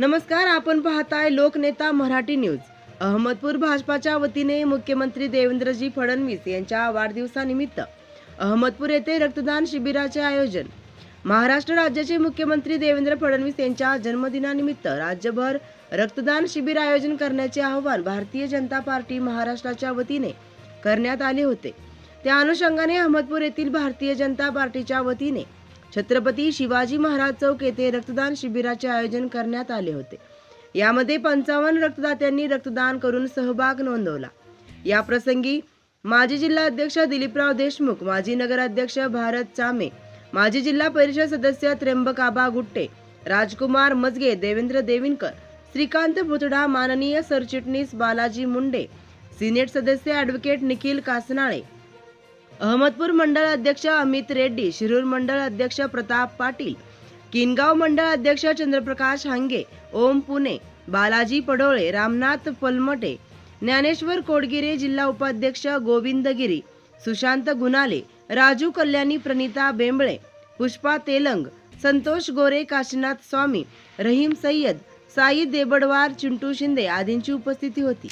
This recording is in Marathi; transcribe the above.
नमस्कार आपण पाहताय लोकनेता मराठी न्यूज. अहमदपूर भाजपाच्या वतीने मुख्यमंत्री देवेंद्रजी फडणवीस यांच्या वाढदिवसानिमित्त अहमदपूर येथे रक्तदान शिबिराचे आयोजन. महाराष्ट्र राज्याचे मुख्यमंत्री देवेंद्र फडणवीस यांच्या जन्मदिनानिमित्त राज्यभर रक्तदान शिबिर आयोजन करण्याचे आवाहन भारतीय जनता पार्टी महाराष्ट्राच्या वतीने करण्यात आले होते. त्या अनुषंगाने अहमदपूर येथील भारतीय जनता पार्टीच्या वतीने छत्रपती शिवाजी महाराज चौक येथे रक्तदान शिबिराचे आयोजन करण्यात आले होते. यामध्ये पंचावन्न रक्तदात्यांनी रक्तदान करून सहभाग नोंदवला. या प्रसंगी माजी जिल्हा अध्यक्ष दिलीपराव देशमुख माजी नगराध्यक्ष भारत चामे माजी जिल्हा परिषद सदस्य त्र्यंबकाबा गुट्टे राजकुमार मजगे देवेंद्र देविनकर श्रीकांत भुतडा माननीय सरचिटणीस बालाजी मुंडे सिनेट सदस्य ॲडव्होकेट निखिल कासनाळे अहमदपूर मंडळ अध्यक्ष अमित रेड्डी शिरूर मंडळ अध्यक्ष प्रताप पाटील किनगाव मंडळ अध्यक्ष चंद्रप्रकाश हांगे ओम पुणे बालाजी पडोळे रामनाथ पलमटे ज्ञानेश्वर कोडगिरे जिल्हा उपाध्यक्ष गोविंदगिरी सुशांत गुनाले राजू कल्याणी प्रणिता बेंबळे पुष्पा तेलंग संतोष गोरे काशीनाथ स्वामी रहीम सय्यद साई देबडवार चिंटू शिंदे आदींची उपस्थिती होती.